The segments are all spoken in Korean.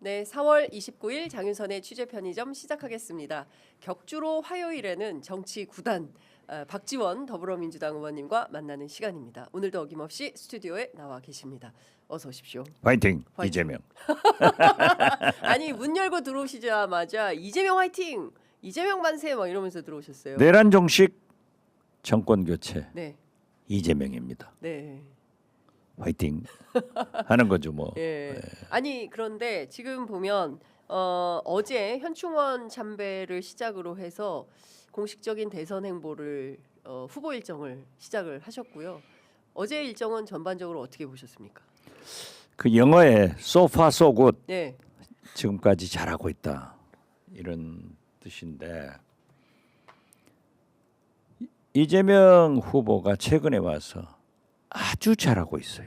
네, 4월 29일 장윤선의 취재 편의점 시작하겠습니다. 격주로 화요일에는 정치 구단 어, 박지원 더불어민주당 의원님과 만나는 시간입니다. 오늘도 어김없이 스튜디오에 나와 계십니다. 어서 오십시오. 화이팅, 화이팅. 이재명. 아니 문 열고 들어오시자마자 이재명 화이팅, 이재명 만세 막 이러면서 들어오셨어요. 내란 종식 정권 교체 네, 이재명입니다. 네. 화이팅 하는 거죠 뭐. 예. 아니 그런데 지금 보면 어, 어제 현충원 참배를 시작으로 해서 공식적인 대선 행보를 어, 후보 일정을 시작을 하셨고요. 어제 일정은 전반적으로 어떻게 보셨습니까? 그 영어에 so far so good 네, 지금까지 잘하고 있다 이런 뜻인데 이- 이재명 후보가 최근에 와서 아주 잘하고 있어요.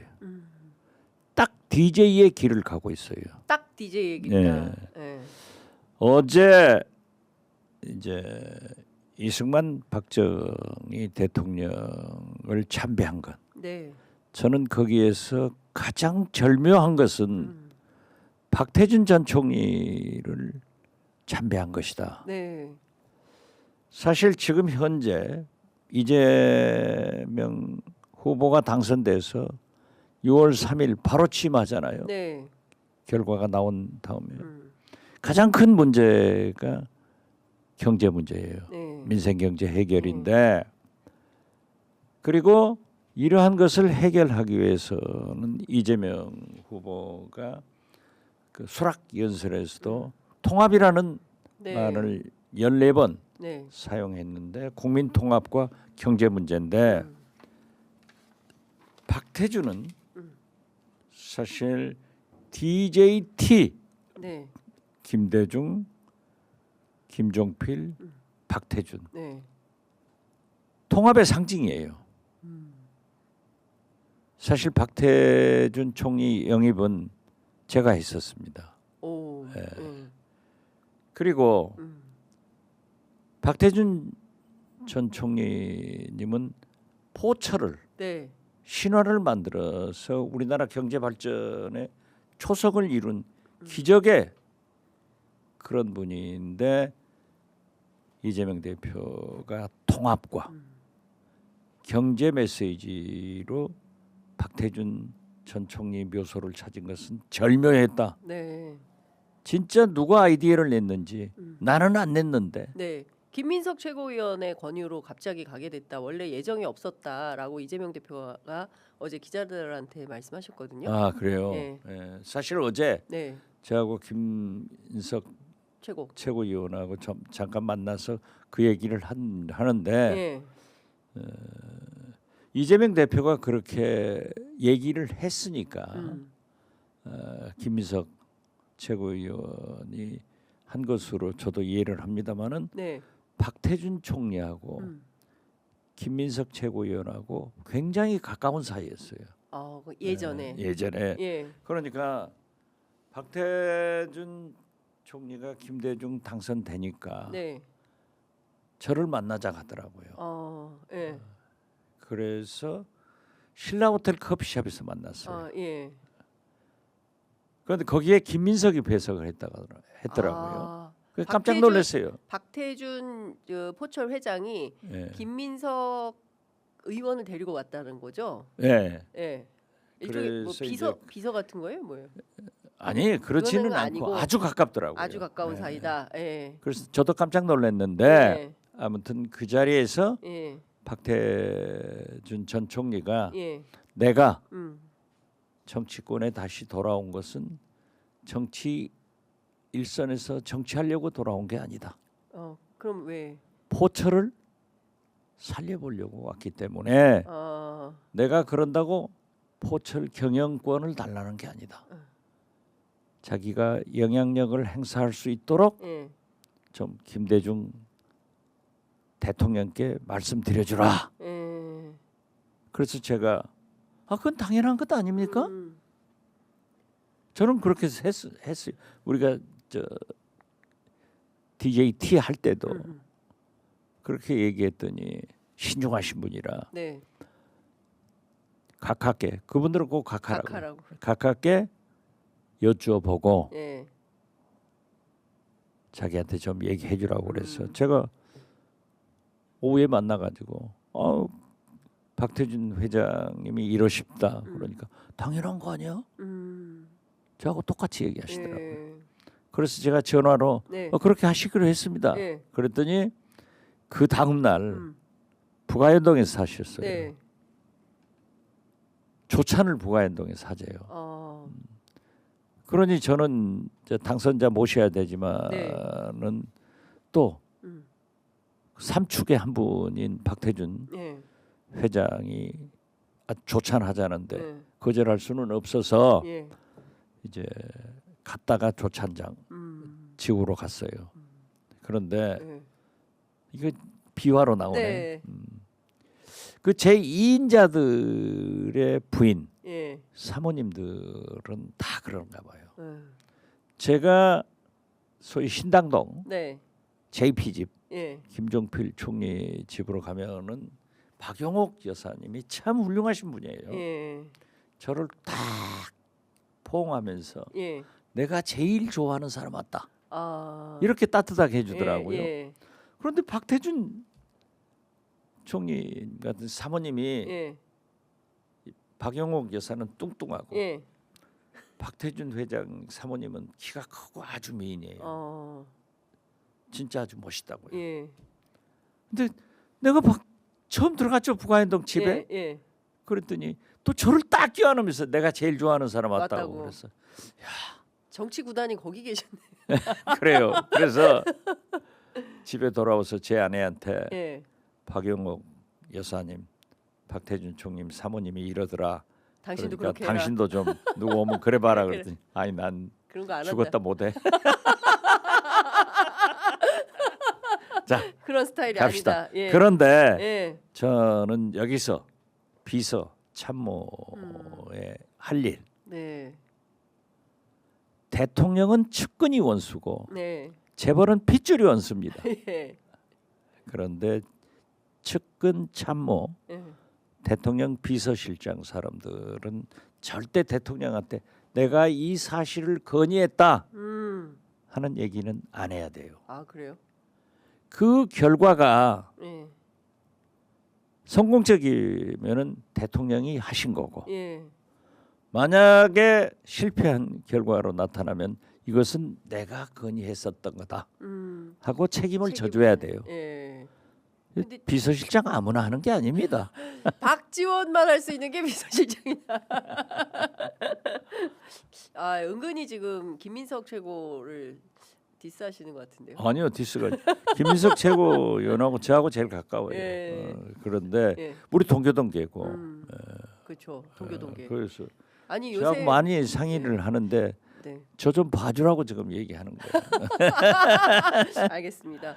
딱 DJ의 길을 가고 있어요. 딱 DJ 얘기입니다. 네. 어제 이제 이승만 박정희 대통령을 참배한 것 네. 저는 거기에서 가장 절묘한 것은 음. 박태준 전 총리를 참배한 것이다. 네. 사실 지금 현재 이재명 후보가 당선돼서 6월 3일 바로 취임하잖아요. 네. 결과가 나온 다음에 음. 가장 큰 문제가 경제 문제예요. 네. 민생 경제 해결인데 그리고 이러한 것을 해결하기 위해서는 이재명 후보가 그 수락 연설에서도 통합이라는 네. 말을 14번 네. 사용했는데 국민 통합과 경제 문제인데 음. 박태준은 음. 사실 DJT 네. 김대중, 김종필, 음. 박태준 네. 통합의 상징이에요. 음. 사실 박태준 총리 영입은 제가 했었습니다. 오. 예. 음. 그리고 음. 박태준 전 총리님은 포철을 네. 신화를 만들어서 우리나라 경제 발전에 초석을 이룬 음. 기적의 그런 분인데 이재명 대표가 통합과 음. 경제 메시지로 박태준 전 총리 묘소를 찾은 것은 절묘했다. 네. 진짜 누가 아이디어를 냈는지 음. 나는 안 냈는데 네. 김민석 최고위원의 권유로 갑자기 가게 됐다. 원래 예정이 없었다라고 이재명 대표가 어제 기자들한테 말씀하셨거든요. 아 그래요. 예. 예, 사실 어제 네. 저하고 김인석 최고. 최고위원하고 좀 잠깐 만나서 그 얘기를 한, 하는데 예. 이재명 대표가 그렇게 얘기를 했으니까 음. 어, 김민석 최고위원이 한 것으로 저도 이해를 합니다마는 네. 박태준 총리하고 음. 김민석 최고위원하고 굉장히 가까운 사이였어요. 아, 그 예전에. 예, 예전에 예. 그러니까 박태준 총리가 김대중 당선되니까 네. 저를 만나자 하더라고요. 어. 예. 그래서 신라 호텔 커피숍에서 만났어요. 아, 예. 그런데 거기에 김민석이 배석을 했다가 했더라고요. 아, 깜짝 박태준- 놀랐어요. 박태준 그 포철 회장이 예. 김민석 의원을 데리고 왔다는 거죠. 예. 예. 일종의 뭐 비서 비서 같은 거예요, 뭐예요? 아니 그렇지는 않고 아니고 아주 가깝더라고요. 아주 가까운 예. 사이다. 예. 그래서 저도 깜짝 놀랐는데 예. 아무튼 그 자리에서 예. 박태준 전 총리가 예. 내가 음. 정치권에 다시 돌아온 것은 정치 일선에서 정치하려고 돌아온 게 아니다. 어. 그럼 왜? 포철을 살려보려고 왔기 때문에 어. 내가 그런다고 포철 경영권을 달라는 게 아니다. 응. 자기가 영향력을 행사할 수 있도록 예. 좀 김대중 대통령께 말씀드려주라. 예. 그래서 제가 아 그건 당연한 것 아닙니까? 음. 저는 그렇게 했, 했어요. 우리가 저 DJT 할 때도 음. 그렇게 얘기했더니 신중하신 분이라 네. 가깝게 그분들은 꼭 각하라고 각하라고. 가깝게 여쭈어 보고 예. 자기한테 좀 얘기해 주라고 그래서 음. 제가 오후에 만나 가지고 어 박태준 회장님이 이러십다 음. 그러니까 당연한 거 아니야? 음. 저하고 똑같이 얘기하시더라고요. 예. 그래서 제가 전화로 네. 어, 그렇게 하시기로 했습니다. 예. 그랬더니 그 다음 날 음. 부가연동에서 사셨어요. 네. 조찬을 부가연동에 사재요. 어. 그러니 저는 당선자 모셔야 네. 되지만은 또 음. 삼축의 한 분인 박태준 예. 회장이 아, 조찬하자는데 예. 거절할 수는 없어서 예. 이제 갔다가 조찬장 음. 지구로 갔어요. 그런데 예. 이거 비화로 나오네. 네. 그제 2인자들의 부인 예. 사모님들은 다 그런가 봐요. 예. 제가 소위 신당동 네. JP 집 예. 김종필 총리 집으로 가면은 박용옥 여사님이 참 훌륭하신 분이에요. 예. 저를 딱 포옹하면서 예. 내가 제일 좋아하는 사람 왔다. 아. 이렇게 따뜻하게 해주더라고요. 예. 예. 그런데 박태준 총리 같은 사모님이 예. 박용옥 여사는 뚱뚱하고 예. 박태준 회장 사모님은 키가 크고 아주 미인이에요. 어. 진짜 아주 멋있다고요. 예. 근데 내가 박 처음 들어갔죠 부가연동 집에 예. 예. 그랬더니 또 저를 딱 끼워안으면서 내가 제일 좋아하는 사람 왔다고, 왔다고. 그랬어. 정치 구단이 거기 계셨네. 그래요. 그래서 집에 돌아와서 제 아내한테 예. 박영옥 여사님, 박태준 총님 사모님이 이러더라. 당신도 그러니까 그렇게 해라. 당신도 좀 누구 오면 그래 봐라 그래. 그랬더니 아니 난 그런 거 안 죽었다 한다. 못해. 자 그런 스타일이 갑시다. 아니다. 예. 그런데 예. 저는 여기서 비서 음. 참모의 할 일. 네. 대통령은 측근이 원수고 네. 재벌은 핏줄이 원수입니다. 예. 그런데 측근 참모 예. 대통령 비서실장 사람들은 절대 대통령한테 내가 이 사실을 건의했다 음. 하는 얘기는 안 해야 돼요. 아 그래요? 그 결과가 예. 성공적이면은 대통령이 하신 거고 예. 만약에 실패한 결과로 나타나면 이것은 내가 건의했었던 거다 음. 하고 책임을 책임을- 져줘야 돼요. 예. 근데- 비서실장 아무나 하는 게 아닙니다. 박지원만 할 수 있는 게 비서실장이다. 아 은근히 지금 김민석 최고를 디스하시는 것 같은데요. 아니요 디스가 김민석 최고위원하고 저하고 제일 가까워요. 예. 어, 그런데 예. 우리 동교 동계고 음. 그렇죠. 동교 동계. 어, 그래서 아니 요새 많이 상의를 하는데 네. 저 좀 봐주라고 지금 얘기하는 거예요. 알겠습니다.